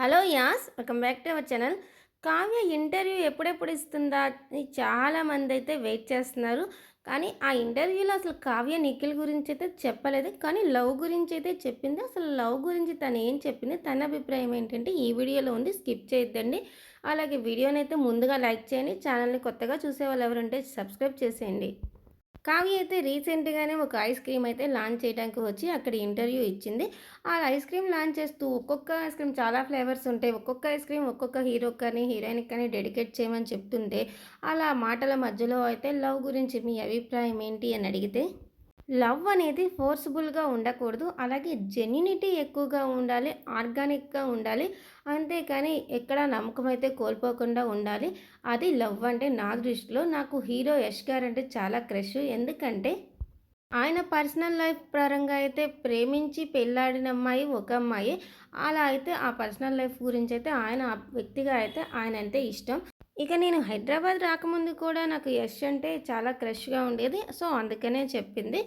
Hello yes welcome back to our channel. Kavya interview ఎప్పుడెప్పుడు ఇస్తుందా అని చాలామంది అయితే వెయిట్ చేస్తున్నారు. కానీ ఆ ఇంటర్వ్యూలో అసలు కావ్య నిఖిల్ గురించి అయితే చెప్పలేదు. కానీ లవ్ గురించి అయితే చెప్పింది. అసలు లవ్ గురించి తను ఏం చెప్పింది తన అభిప్రాయం ఏంటంటే ఈ వీడియోలో ఉంది. స్కిప్ చేయొద్దండి. అలాగే వీడియోని అయితే ముందుగా లైక్ చేయండి. ఛానల్ని కొత్తగా చూసే వాళ్ళు ఎవరుంటే సబ్స్క్రైబ్ చేసేయండి. కావ్య అయితే రీసెంట్గానే ఒక ఐస్ క్రీమ్ అయితే లాంచ్ చేయడానికి వచ్చి అక్కడ ఇంటర్వ్యూ ఇచ్చింది. ఆ ఐస్ క్రీమ్ లాంచ్ చేస్తూ ఒక్కొక్క ఐస్ క్రీమ్ చాలా ఫ్లేవర్స్ ఉంటాయి. ఒక్కొక్క ఐస్ క్రీమ్ ఒక్కొక్క హీరో కానీ హీరోయిన్కి కానీ డెడికేట్ చేయమని చెప్తుంటే అలా మాటల మధ్యలో అయితే లవ్ గురించి మీ అభిప్రాయం ఏంటి అని అడిగితే లవ్ అనేది ఫోర్స్ఫుల్గా ఉండకూడదు. అలాగే జెన్యునిటీ ఎక్కువగా ఉండాలి ఆర్గానిక్గా ఉండాలి. అంతేకాని ఎక్కడ నమ్మకం అయితే కోల్పోకుండా ఉండాలి. అది లవ్ అంటే నా దృష్టిలో నాకు హీరో యష్ గారు అంటే చాలా క్రష్. ఎందుకంటే ఆయన పర్సనల్ లైఫ్ పరంగా అయితే ప్రేమించి పెళ్ళాడిన అమ్మాయి ఒక అమ్మాయి. అలా అయితే ఆ పర్సనల్ లైఫ్ గురించి అయితే ఆయన వ్యక్తిగా అయితే ఆయన అంటే ఇష్టం. ఇక నేను హైదరాబాద్ రాకముందు కూడా నాకు యష్ అంటే చాలా క్రష్గా ఉండేది. సో అందుకనే చెప్పింది.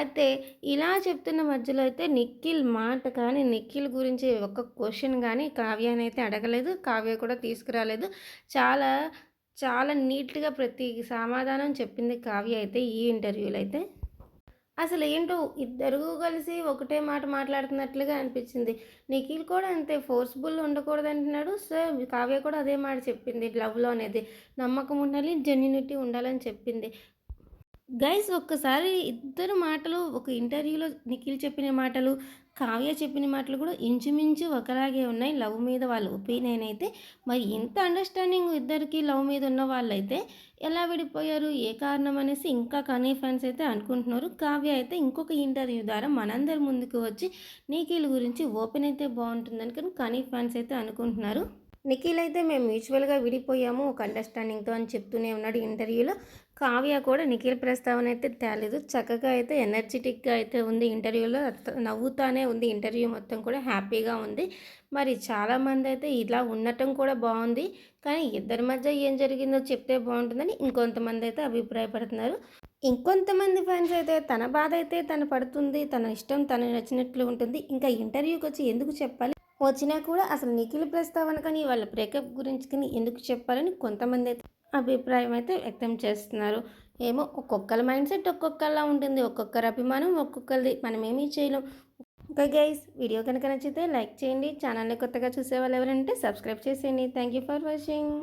అయితే ఇలా చెప్తున్న మధ్యలో అయితే నిఖిల్ మాట కానీ నిఖిల్ గురించి ఒక క్వశ్చన్ కానీ కావ్యానైతే అయితే అడగలేదు. కావ్య కూడా తీసుకురాలేదు. చాలా చాలా నీట్గా ప్రతి సమాధానం చెప్పింది కావ్య అయితే ఈ ఇంటర్వ్యూలో అయితే. అసలు ఏంటో ఇద్దరు కలిసి ఒకటే మాట మాట్లాడుతున్నట్లుగా అనిపించింది. నిఖిల్ కూడా అంతే ఫోర్స్ఫుల్ ఉండకూడదు అంటున్నాడు. సో కావ్య కూడా అదే మాట చెప్పింది లవ్లో అనేది నమ్మకం ఉండాలి జెన్యునిటీ ఉండాలని చెప్పింది. గైస్ ఒక్కసారి ఇద్దరు మాటలు ఒక ఇంటర్వ్యూలో నిఖిల్ చెప్పిన మాటలు కావ్య చెప్పిన మాటలు కూడా ఇంచుమించు ఒకలాగే ఉన్నాయి. లవ్ మీద వాళ్ళ ఒపీనియన్ అయితే మరి ఇంత అండర్స్టాండింగ్ ఇద్దరికి లవ్ మీద ఉన్న వాళ్ళైతే ఎలా విడిపోయారు? ఏ కారణం అనేసి ఇంకా కనీ ఫ్యాన్స్ అయితే అనుకుంటున్నారు. కావ్య అయితే ఇంకొక ఇంటర్వ్యూ ద్వారా మనందరి ముందుకు వచ్చి నిఖిల్ గురించి ఓపెన్ అయితే బాగుంటుందని కానీ కనీ ఫ్యాన్స్ అయితే అనుకుంటున్నారు. నిఖిల్ అయితే మేము మ్యూచువల్గా విడిపోయాము ఒక అండర్స్టాండింగ్తో అని చెప్తూనే ఉన్నాడు ఇంటర్వ్యూలో. కావ్య కూడా నిఖిల్ ప్రస్తావన అయితే తేలేదు. చక్కగా అయితే ఎనర్జెటిక్గా అయితే ఉంది ఇంటర్వ్యూలో. నవ్వుతానే ఉంది. ఇంటర్వ్యూ మొత్తం కూడా హ్యాపీగా ఉంది. మరి చాలామంది అయితే ఇలా ఉండటం కూడా బాగుంది. కానీ ఇద్దరి మధ్య ఏం జరిగిందో చెప్తే బాగుంటుందని ఇంకొంతమంది అయితే అభిప్రాయపడుతున్నారు. ఇంకొంతమంది ఫ్యాన్స్ అయితే తన బాధ అయితే తను పడుతుంది. తన ఇష్టం తను నచ్చినట్లు ఉంటుంది. ఇంకా ఇంటర్వ్యూకి వచ్చి ఎందుకు చెప్పాలి? వచ్చినా కూడా అసలు నిఖిల్ ప్రస్తావన కానీ వాళ్ళ బ్రేకప్ గురించి కానీ ఎందుకు చెప్పాలని కొంతమంది అయితే అభిప్రాయం అయితే వ్యక్తం చేస్తున్నారు. ఏమో ఒక్కొక్కరి మైండ్ సెట్ ఒక్కొక్కలా ఉంటుంది. ఒక్కొక్కరి అభిమానం ఒక్కొక్కరిది మనం ఏమీ చేయలేం. ఓకే గైస్ వీడియో కనుక నచ్చితే లైక్ చేయండి. ఛానల్ని కొత్తగా చూసే వాళ్ళు ఎవరంటే సబ్స్క్రైబ్ చేసేయండి. Thank you for watching.